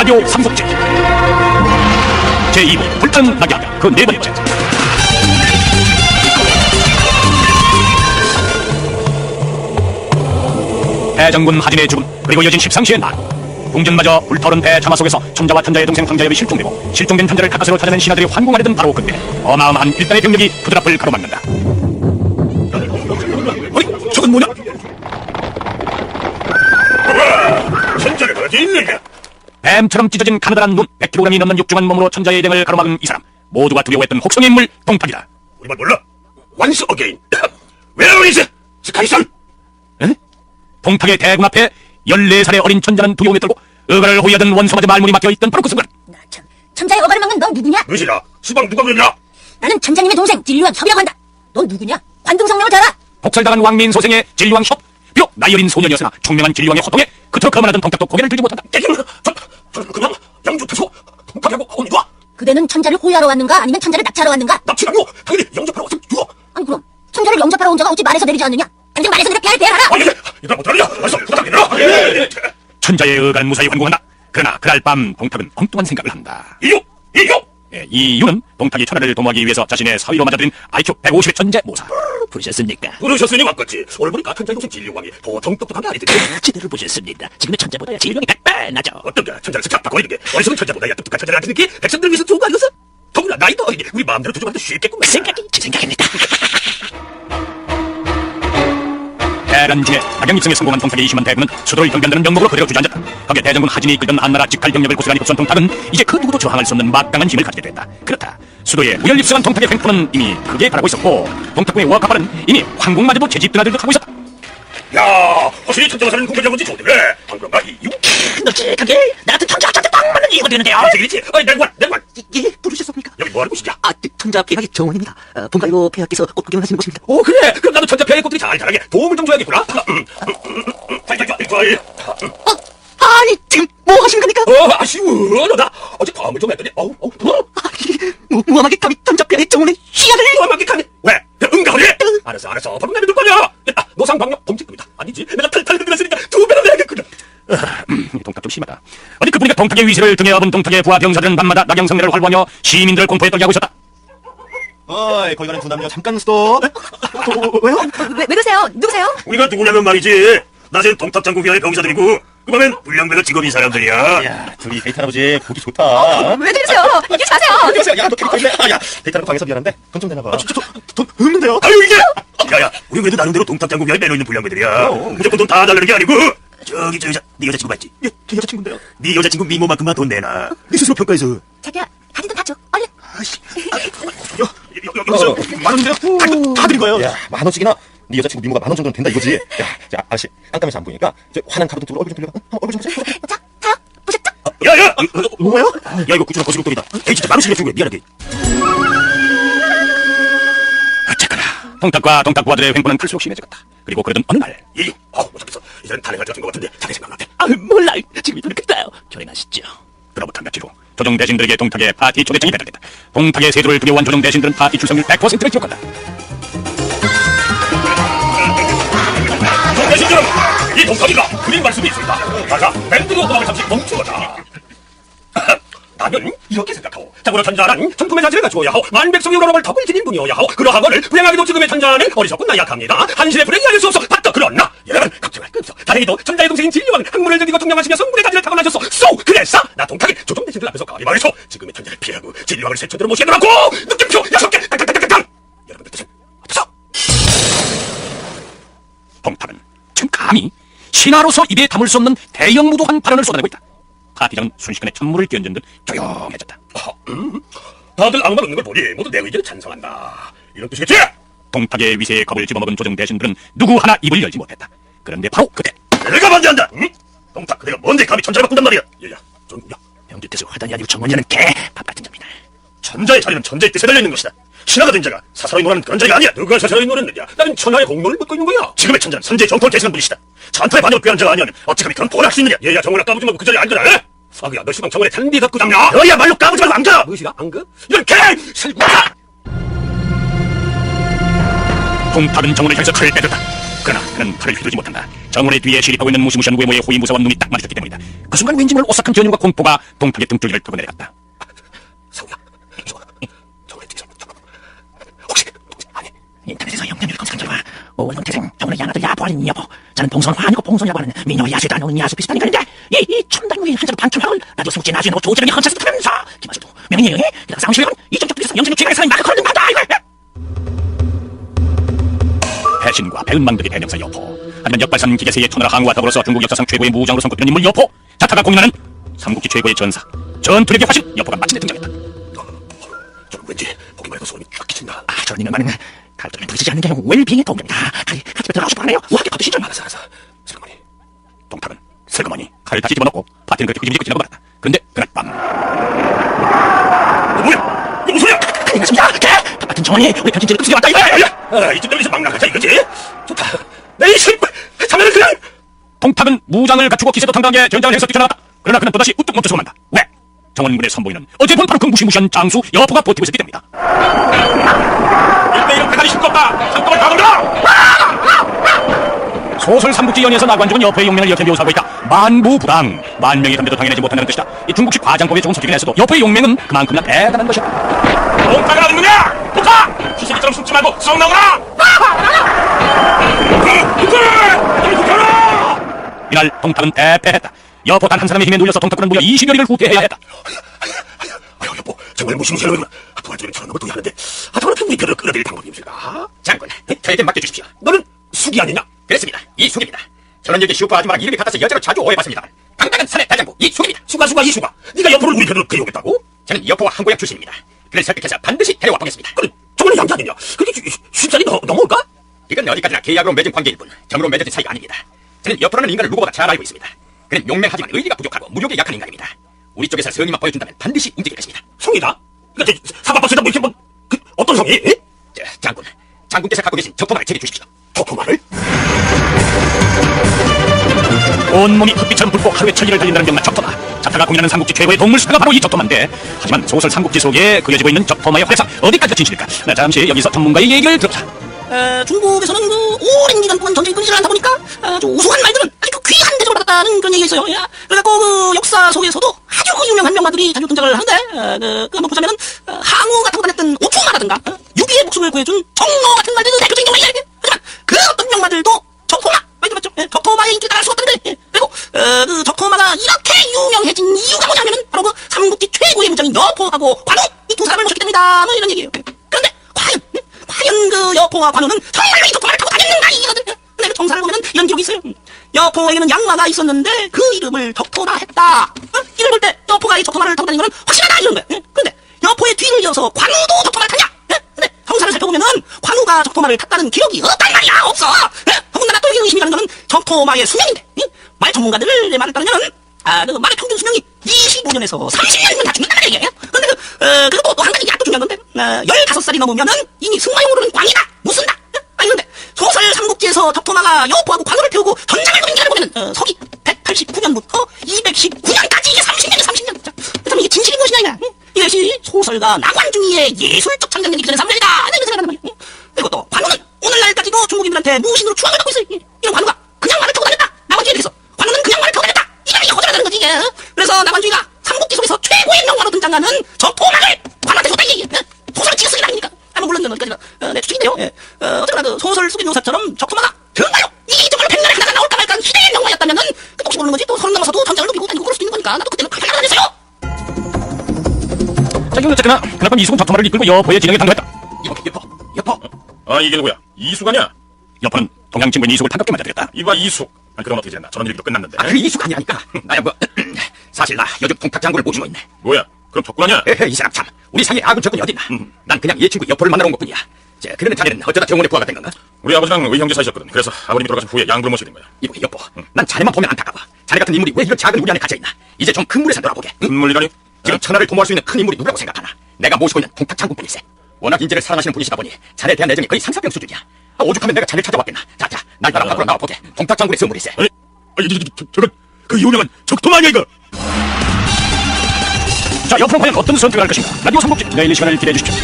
라디오 삼국지 제2부 불타는 낙엽 그네 번째. 대장군 하진의 죽음 그리고 이어진 십상시의 난 궁전마저 불타오른 배 참화 속에서 천자와 천자의 동생 황자엽이 실종되고 실종된 천자를 가까스로 찾아낸 신하들이 환공하려던 바로 그때 어마어마한 일단의 병력이 그들 앞을 가로막는다. 어이 저건 뭐냐? 천자가 어디 있느냐? 뱀처럼 찢어진 가느다란 눈 100kg이 넘는 육중한 몸으로 천자의 등을 가로막은 이 사람 모두가 두려워했던 혹성의 인물 동탁이다 우리만 몰라. 원스 어게인. Where is 스카이선? 에? 동탁의 대군 앞에 14살의 어린 천자는 두려움에 떨고 의가를 호위하던 원소마저 말문이 막혀 있던 바로 그 순간 나 참, 천자의 어가를 막는 넌 누구냐? 무시라. 수방 누가 그러냐? 나는 천자님의 동생 진류왕 협이라고 한다. 넌 누구냐? 관등성명을 잘 알아. 복살당한 왕민 소생의 진리왕 협 비록 나이 어린 소년이었으나 총명한 진리왕의 호통에 그토록 거만하던 동탁도 고개를 들지 못한다 저, 저 그냥 양주 타소. 동탁하고 어머니 와. 그대는 천자를 호위하러 왔는가? 아니면 천자를 납치하러 왔는가? 납치라고 당연히 영접하러 왔으면 죽어. 아니 그럼 천자를 영접하러 온 자가 어찌 말에서 내리지 않느냐? 당장 말에서 내려 배를 배하라. 아니, 이게 이거 못하느냐? 알았어, 부탁드려. 예. 천자의 의가는 무사히 환공한다 그러나 그날 밤 동탁은 엉뚱한 생각을 한다 이유, 이유. 예, 이 이유는 동탁이 천하를 도모하기 위해서 자신의 사위로 맞아들인 IQ 150의 천재 모사 부르셨습니까? 부르셨으니 왔겠지. 오늘 보니까 천자의 동생 진룡왕이 보통 똑똑한 게 아니던데. 제대로 보셨습니다. 지금의 천자보다 질병이 백배 나죠. 어떤가 천자를 스탑 바꿔 있는 게 어리석은 천자보다 야 똑똑한 천자를 앉히는 게 백성들 위해서 좋은 거 아니겠어? 더구나 나이도 어리니 우리 마음대로 조종하기도 쉽겠구만. 그 생각이 제 생각입니다. 대란지에 악영 입성에 성공한 동탁의 이심한 대군은 수도를 경비한다는 명목으로 그대로 주저앉았다. 거기에 대장군 하진이 이끌던 한나라 직할 병력을 고스란히 흡수한 동탁은 이제 그 누구도 저항할 수 없는 막강한 힘을 가지게 됐다. 그렇다. 수도에 우열 입성한 동탁의 횡포는 이미 크게 바라고 있었고 동탁군의 워카파는 이미 황궁마저도 제집 드나들듯 하고 있었다. 야, 확실히 천자가 사는 공격자군지 좋네. 방금가 이유? 널찍하게 나 같은 맞는 이유가 되는데요. 아, 저기지. 어이, 내관, 내관. 예, 부르셨습니까? 여기 뭐하는 곳이냐? 아, 그 천자 폐하의 정원입니다. 어, 본가요 폐하께서 꽃 구경하시는 곳입니다. 오, 그래. 그럼 나도 천자 폐의 꽃들이 잘 자라게 도움을 좀 줘야겠구나. 음, 음, 음, 음, 자, 자, 자, 자, 어, 아니, 지금 뭐 하시는 겁니까? 어, 아쉬워. 나 어제 밤을 좀 했더니, 어우, 어우, 어? 아, 무, 무함하게 감히 천자 폐하의 정원에 희야를 너 만끽하네. 왜? 응가하니? 알았어, 알았어. 바로 내면? 아, 노상방역 범칙금이다. 아니지. 내가 탈탈 흔들었으니까 두 배는 내야겠구나. 동탁 좀 심하다. 동탁의 위세를 등에 업은 동탁의 부하 병사들은 밤마다 낙양성례를 활보하며 시민들을 공포에 떨게 하고 있었다. 어이, 거기 가는 두 남녀 잠깐 스톱. 왜요? 왜, 왜 그러세요? 누구세요? 우리가 누구냐면 말이지. 낮엔 동탑 장군 위하의 병사들이고, 그 밤엔 불량배가 직업인 사람들이야. 야, 둘이 데이트 할아버지 보기 좋다. 왜 그러세요? 이게 자세요. 안녕하세요. 야, 너 캐릭터 있네. 아, 야, 데이트하는 거 방에서 미안한데 돈 좀 내놔봐. 아, 진짜 돈, 돈 없는데요? 아유 이게 야야 우리 그래도 나름대로 동탑 장군 위하에 매너 있는 불량배들이야 무조건 돈 다 달라는 게 아니고 저기 저 여자 네 여자친구 맞지? 예, 제 여자친구인데요. 네 여자친구 미모만큼만 돈 내놔 네 스스로 평가해서 자기야, 가지도 다 줘. 얼른. 여, 여, 여, 여기서 만 원인데요? 다, 다 드린 거예요. 야, 만 원씩이나 네 여자친구 미모가 만 원 정도는 된다 이거지. 야, 자, 아저씨, 깜깜해서 안 보이니까 저 화난 가로등 쪽으로 얼굴 좀 돌려. 어, 얼굴 좀 보세요. 자, 자요. 보셨죠? 야야 뭐예요? 야 이거 구준아 거시국돌이다 에이 진짜 만 원씩 내준 거야 미안하게 어쨌거나 동탁과 동탁 부하들의 횡포는 클수록 심해졌다. 그리고 그러던 어느 날 이유 어 못하겠어 이제는 탄핵할 것 같은 것 같은데 자기 생각나대 아, 몰라요. 지금이 그렇겠어요. 결행하시죠. 그로부터 며칠 후 조정 대신들에게 동탁의 파티 초대장이 배달됐다. 동탁의 세조를 두려워한 조정 대신들은 파티 출석률 100%를 기록한다. 대신 여러분 이 동탁이가 드린 말씀이 있습니다 자자 밴드로 음악을 잠시 멈추어라 나는 이렇게 생각하오 자고로 천자는 정품의 자질을 갖추어야 하오 만백성의 우러럼을 덕을 지닌 분이어야 하오 것을 불행하게도 지금의 천자는 어리석고 나 약합니다. 한시의 불행이 아닐 수 없어. 받도 그러나. 여러분 걱정할 거 없어. 다행히도 천자의 동생인 진리왕 학문을 즐기고 통념하시며 성군의 가지를 타고나셨어 쏘! 그래서 나 동탁이 조정 대신들 앞에서 가리 말해서 지금의 천자를 피하고 진리왕을 세천대로 모시겠노라고! 느낌표 여섯 개! 땅땅땅땅땅 여러분들 뜻은 어떠소? 동탁은 지금 감히 신하로서 입에 담을 수 없는 대형무도한 발언을 쏟아내고 있다. 파티장은 순식간에 찬물을 끼얹은 듯 조용해졌다. 다들 아무 말 없는 걸 보니 모두 내 의견에 찬성한다 이런 뜻이겠지? 동탁의 위세에 겁을 집어먹은 조정 대신들은 누구 하나 입을 열지 못했다. 그런데 바로 그때 내가 반대한다. 응? 동탁 그대가 뭔데 감히 천자를 바꾼단 말이야. 얘야, 전구야. 명주 뜻을 화단이 아니고 정원이라는 개밥 같은 자입니다. 천자의 자리는 천자의 뜻에 달려 있는 것이다. 신하가 된 자가 사사로이 노는 그런 자리가 아니야. 누가 사사로이 노랬느냐? 나는 천하의 공로를 묻고 있는 거야. 지금의 천자는 선제의 정통을 계시는 분이시다. 찬타의 반역을 꾀한 자가 아니면 어찌 감히 그런 보를 할수 있느냐? 얘야 정원아 까부지 말고 그 자리에 앉아라. 에? 사그야 너 시방 정원에 잔디 갖고 잡냐? 너야 말로 까부지 말고 앉아. 무엇이라? 안그? 이런 개! 살구야! 동탁은 정원을 향해서 칼을 빼들었다. 그러나 그는 칼을 휘두르지 못한다. 정원의 뒤에 시립하고 있는 무시무시한 외모의 호위무사와 눈이 딱 마주쳤기 때문이다. 그 순간 왠지 모를 오싹한 전율과 공포가 동탁의 등줄기를 타고 내려갔다. 저, 저번에 뒤에서. 혹시 아니 인터넷에서 오월동 태생 정원의 양아들 야보하는 여보 저는 봉선화 아니고 봉선 야보하는 미녀 야수도 안 오는 야수 비슷한 인간인데 이, 이 첨단무인 한자로 방출하을 라디오 속지 나중에 놓고 조지르니 헌차스 타면서 김하수도 명예요 게다가 상실은 이점적 비슷한 영생력 기관의 사람이 마크 걸는 바다 이거 배신과 배은망덕의 대명사 여포. 하지만 역발산 기계세의 천하라 항우와 더불어서 중국 역사상 최고의 무장으로 손꼽히는 인물 여포. 자타가 공연하는 삼국지 최고의 전사. 전투력의 화신 여포가 마침내 등장했다. 저는 왠지 보기만 해도 소름이 쫙 끼친다. 아 저런 인간만은 갈등을 부딪히지 않는 게 웰빙의 도움입니다 칼이 같이 들어가고 싶어 하네요 우아하게 걷듯이 좀 알았어, 알았어. 슬그머니. 동탁은 슬그머니 칼을 다시 집어넣고 파티는 그렇게 흐지부지 지나고 말았다. 그런데 그날 밤 너 뭐야? 이거 무슨 소리야? 안녕하십니까 개 같은 정원이 우리 편집지를 끄집어 왔다 이거 야, 야, 아, 이쯤 되면 이제 막 나가자 이거지? 좋다. 내이 실, 자네는 그냥 동탁은 무장을 갖추고 기세도 당당하게 전장을 해서 뛰쳐나갔다. 그러나 그는 또다시 우뚝 멈춰서 만다. 왜? 정원문에 선보이는 어제 본 바로 그 무시무시한 장수 여포가 버티고 있었기 때문이다. 일대 이런 대가리 싱겁다. 잠깐만 가본다. 소설 삼국지 연의에서 나관중은 여포의 용맹을 이렇게 묘사하고 있다. 만부부당. 만 명이 덤벼도 당연하지 못한다는 뜻이다. 이 중국식 과장법에 조금 서투긴 했어도 여포의 용맹은 그만큼이나 대단한 것이다. 동탁을 하는 거냐? 동탁! 시시비처럼 숨지 말고 썩 나오라! 이날 동탁은 대패했다. 여포 단 한 사람의 힘에 눌려서 동탁군은 무려 20여리를 후퇴해야 했다. 아유, 여보, 정말 무시무시한 놈이구나. 부활적인 저런 놈을 둬야 하는데, 아, 저렇게 우리 편을 끌어들일 방법이 없을까? 장군, 저에게 맡겨주십시오. 너는 숙이 아니냐? 그렇습니다. 이숙입니다. 저는 여기 슈퍼 아줌마랑 이름이 같아서 여자로 자주 오해받습니다. 당당한 산의 대장부 이숙입니다. 수가, 수가, 이 수가. 네가 여포를 우리 편으로 데려오겠다고? 저는 여포와 한고양 출신입니다. 그를 설득해서 반드시 데려와 보겠습니다. 그래, 저번에 양자 아니냐? 그게 넘, 넘어올까? 이건 어디까지나 계약으로 맺은 관계일 뿐 정으로 맺어진 사이가 아닙니다. 저는 여포라는 인간을 누구보다 잘 알고 있습니다. 그는 용맹하지만 의리가 부족하고 무력에 약한 인간입니다. 우리 쪽에서 성의만 보여준다면 반드시 움직이겠습니다. 성이다? 그니까, 저, 사과박스에다 뭐 이렇게 뭐, 그, 어떤 성이? 에? 자, 장군, 장군께서 갖고 계신 적토마를 제게 주십시오. 도토마를? 온몸이 흑빛처럼 붉고 하루에 천리를 달린다는 병만 적토마. 자타가 공연하는 삼국지 최고의 동물사가 바로 이 적토마인데 하지만 소설 삼국지 속에 그려지고 있는 적토마의 활약상 어디까지가 진실일까? 나 잠시 여기서 전문가의 얘기를 들어보자. 어, 중국에서는 그 오랜 기간 동안 전쟁이 끊이지 않다 보니까 아주 우수한 말들은 귀한 대접을 받았다는 그런 얘기가 있어요. 야, 그래갖고 그 역사 속에서도 아주 그 유명한 명마들이 자주 등장을 하는데 어, 그, 그 한번 보자면은 어, 항우가 타고 다녔던 오충마라든가 어, 유비의 목숨을 구해준 정로 같은 말들도 대표적인 경우야. 하지만 그 어떤 명마들도 적토마 말씀하셨죠? 예, 적토마의 인기를 따라갈 수 없다는데 예, 그리고 어, 그 적토마가 이렇게 유명해진 이유가 뭐냐면은 바로 그 삼국지 최고의 문장인 여포하고 관우 이 두 사람을 모셨기 때문이다 뭐 이런 얘기예요. 예. 그런데 과연 예? 과연 그 여포와 관우는 정말로 이 적토마를 타고 다녔는가 이거든. 예. 근데 그 정사를 보면 이런 기록이 있어요. 음. 여포에게는 양마가 있었는데 그 이름을 적토라 했다. 어? 이걸 볼때 여포가 이 적토마를 타고 다니는 건 확실하다 이런 거야. 예? 그런데 여포의 뒤를 이어서 관우도 적토마를 타냐? 예? 근데 정사를 살펴보면은 관우가 적토마를 탔다는 기록이 없단 말이야 없어. 예? 더군다나 또 이게 의심이 가는 거는 적토마의 수명인데 예? 말 전문가들의 말을 따르면 아, 그 말의 평균 수명이 25년에서 30년이면 다 죽는단 말이야. 근데 그, 어, 그리고 또한 가지 약도 중요한 건데, 어, 15살이 넘으면은 이미 승마용으로는 광이다, 못 쓴다. 아니, 근데 소설 삼국지에서 적토마가 여포하고 관우를 태우고 전장을 노린 게라고 보면은, 어, 서기 189년부터 219년까지 이게 30년이 30년. 자, 그럼 이게 진실인 것이냐, 이거. 응? 이것이 소설가 나관중이의 예술적 창작력이 기전의 삼절이다. 이런 생각하는 말이야. 응? 그리고 또 관우는 오늘날까지도 중국인들한테 무신으로 추앙을 받고 있어. 이- 이런 관우가 그냥 말을 타고 다녔다. 나관중에 대해서 관우는 그냥 말을 타고 다녔다. 이런 게 허전하다는 거지, 이게. 그래서 나관중이가 삼국지 속에서 최고의 명화로 등장하는 적토마를 관우한테 줬다, 이게. 응? 소설을 지어 쓰긴 아닙니까? 아, 뭐 물론 어디까지나 어, 내 추측인데요. 예. 어, 어쨌거나 그 소설 속의 묘사처럼 적 자, 이건 어쨌거나 그날 밤 이숙은 적토마를 이끌고 여포의 진영에 당도했다. 여포, 여포, 여포. 아, 이게 누구야? 이수가냐? 여포는 동양 친구인 이숙을 반갑게 맞아들였다. 이봐, 이수. 아, 그럼 어떻게 됐나? 저런 또 끝났는데. 아, 그 이숙 아니라니까. 나야 뭐, 사실 나 장군을 모시고 있네. 뭐야? 그럼 적군 아니야? 에헤, 이 사람 참. 우리 상에 아군 적군이 어딨나? 난 그냥 얘 친구 여포를 만나러 온 것뿐이야. 자, 그러는 자네는 어쩌다 정원의 부하가 된 건가? 우리 아버지랑 의형제 사이셨거든. 그래서 아버님이 돌아가신 후에 양부를 모시게 된 거야. 이보게 여보, 난 자네만 보면 안타까워. 자네 같은 인물이 왜 이런 작은 우리 안에 갇혀있나? 이제 좀 큰 물에서 놀아보게. 응? 눈물이라니? 지금 천하를 도모할 수 있는 큰 인물이 누구라고 생각하나? 내가 모시고 있는 동탁 장군뿐일세. 워낙 인재를 사랑하시는 분이시다 보니 자네에 대한 애정이 거의 상사병 수준이야. 아, 오죽하면 내가 자네를 찾아왔겠나? 자, 자, 날 따라 밖으로 나와 보게. 동탁 장군의 선물일세. 아니, 아니, 저, 저, 저, 저건 그 유명한 적토마 아니야, 이거? 자, 여포는 과연 어떤 선택을 할 것인가? 라디오 삼국지 내일 이 시간을 기대해 주십시오.